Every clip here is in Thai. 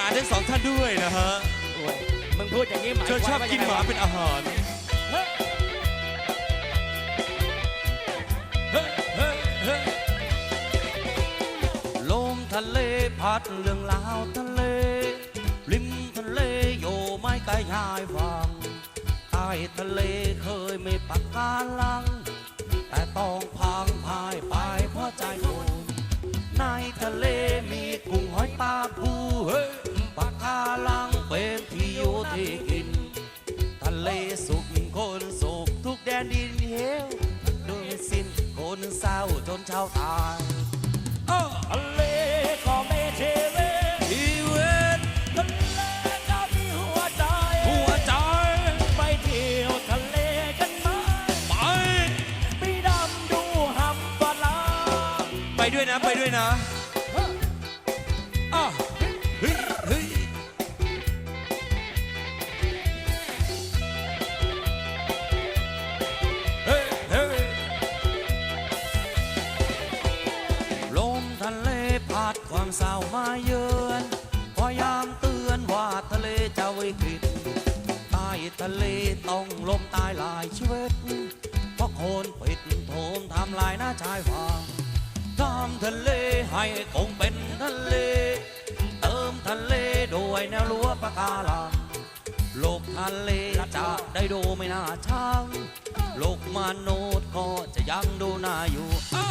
มาทั้งสองท่านด้วยนะฮะโอ้ยมึงพูดอย่างนี้หมายเธอชอบกินหมาเป็นอาหารเฮ้ยเฮ้ยเฮ้ยเฮ้ยลมทะเลพัดเรื่องราวทะเล ริมทะเลโยไม่ไกลชายฝั่งใต้ทะเลเคยไม่ปักการลัง แต่ต้องพังพายไปเพราะใจคนในทะเลมีกุ้งหอยปลาปูเฮ้ยปากกาลังเป็นที่อยู่ที่กิน ทะเลสุขคนสุขทุกแดนดินเหวโดยสิ้นคนเศร้าจนช้าตายทะเลก็ไม่เทเวชีวิตทะเลก็มีหัวใจ หัวใจ ไปเที่ยวทะเลกันไหมไป ไปดำดูหำปลาลาไปด้วยนะไปด้วยนะ เศร้ามาเยือนพยายามเตือนว่าทะเลจะวิกฤตใต้ทะเลต้องลมตายหลายชีวิตเพราะโคนปิดโถมทำลายหน้าชายฝั่งทำทะเลให้คงเป็นทะเล เติมทะเลโดยแนวรั้วปะการังโลกทะเลจะได้ดูไม่น่าช่างโลกมนุษย์ก็จะยังดูน่าอยู่อะ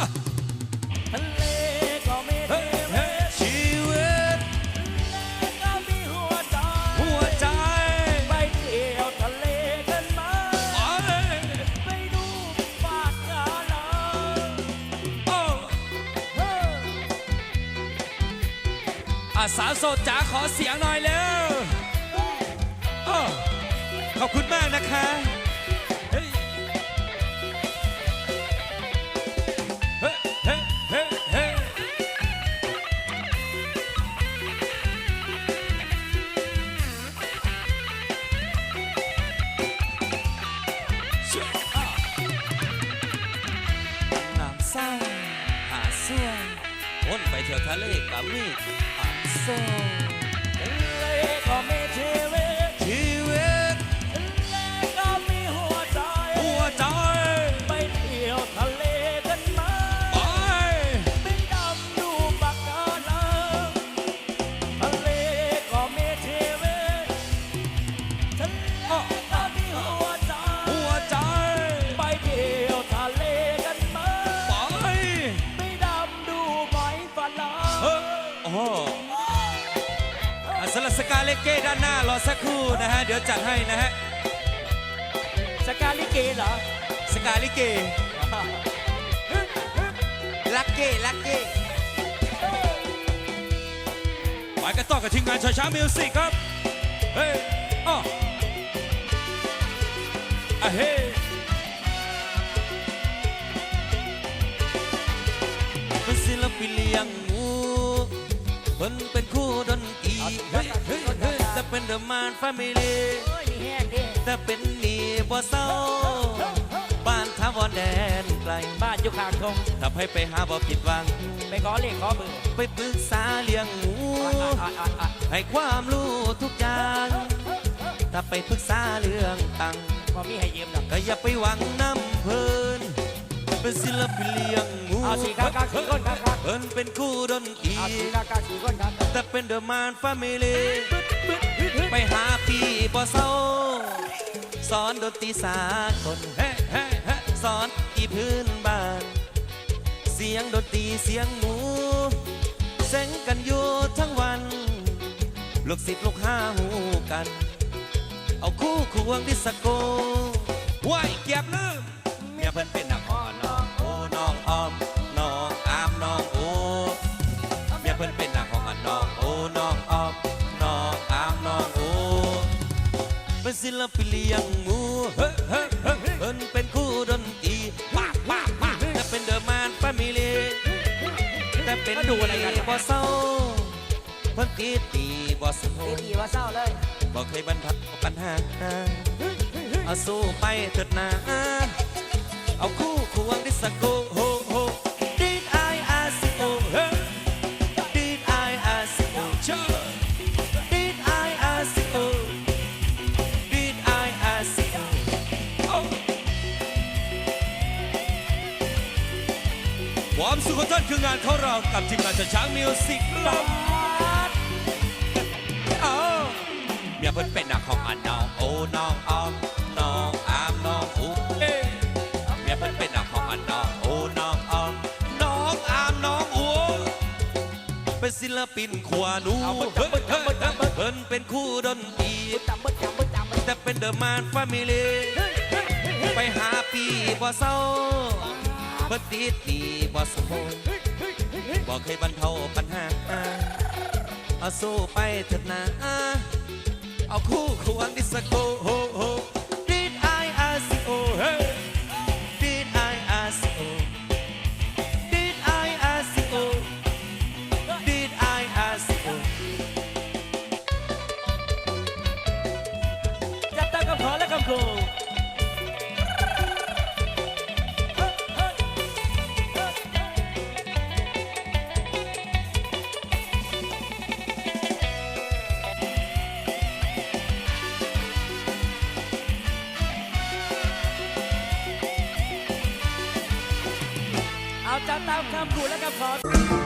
สาวโสดจ๋าขอเสียงหน่อยเร็วอขอบคุณมากนะคะเฮ้ยเฮ้ยเฮ้ยเฮ้ยน้ำเศร้าหาส่วนวนไปเที่ยวทะเลกับมีหา สักครู่นะฮะ เดี๋ยวจัดให้นะฮะ สกาลิเกเหรอ สกาลิเก ลักเก้ลักเก้ไปกันต่อกับทีมงานชาช้ามิวสิกครับ เฮ้ยอ้ออะเฮ้เป็นศิลปินเลี้ยงหมูเพิ่นเป็นคู่ดนตรีเฮ้ยเฮ้ย เฮ้ยแต่เป็นเดอะมานแฟมิลี่โอ้ยมีแห้งดิแต่เป็นหนี่บ่เศร้า บ้านทาวอนแดนไกลบ้านอยู่ข้างทงทำให้ไปหาบ่ผิดหวัง ไปขอเลขขอเบอร์ไปปรึกษาเลี้ยงหมูอะอะอะอะให้ความรู้ทุกอย่าง ถ้าไปปรึกษาเรื่องตังค์พอมีให้ยืมดอกก็อย่าไปหวังน้ำเพลินเป็นศิลปินเลี้ยงงูเอาสี่ข้างข้างสี่คนข้างข้างเพิ่นเป็นคู่ดนตรีเอาสี่ข้างข้างสี่คนข้างข้างแต่เป็นเดอะมานฟามิลี สอนดนตรีสากลเฮ้เฮ้เฮ้สอนที่พื้นบ้าน เสียงดนตรีเสียงหมูเซ็งกันอยู่ทั้งวัน ลูกศิษย์ลูกห้าหูกัน เอาคู่ควงดิสโก้ไหวเกียบลืมเมียเพิ่นเป็น ศิลปินเลี้ยงหมูเฮ้เฮ้เฮ้เฮ้เพิ่นเป็นคู่ดนตรีป้าป้าป้าแต่เป็นเดอะมานแฟมิลีแต่เป็นก็ดูอะไรกันบ่เศร้าเพิ่นตีตีบ่สนตีตีว่าเศร้าเลยบ่เคยบรรทัดปัญหาเอาสู้ไปเถิดนาเอาคู่ควงดิสโก คืองานของเรากับทีมงานจัดช้างมิวสิกลำเอาเมียเพิ่นเป็นนักของอันน้องโอ้น้องออมน้องอามน้องอูเอ้เมียเพิ่นเป็นนักของอันน้องโอ้น้องออมน้องอามน้องอูเป็นศิลปินขวานูเอาบึ้ดจับบึ้ดจับบึ้ดจับบึ้ดเพิ่นเป็นคู่ดนตรีแต่เป็นเดอะมานแฟมิลีไปหาปีบ่เศร้าเพิ่นตีตีบ่สมบูรณ์ บอกเคยบรรเทาปัญหา เอาสู้ไปเถิดนะ เอาคู่ควงดิสโก ตามคำครูและคำขอ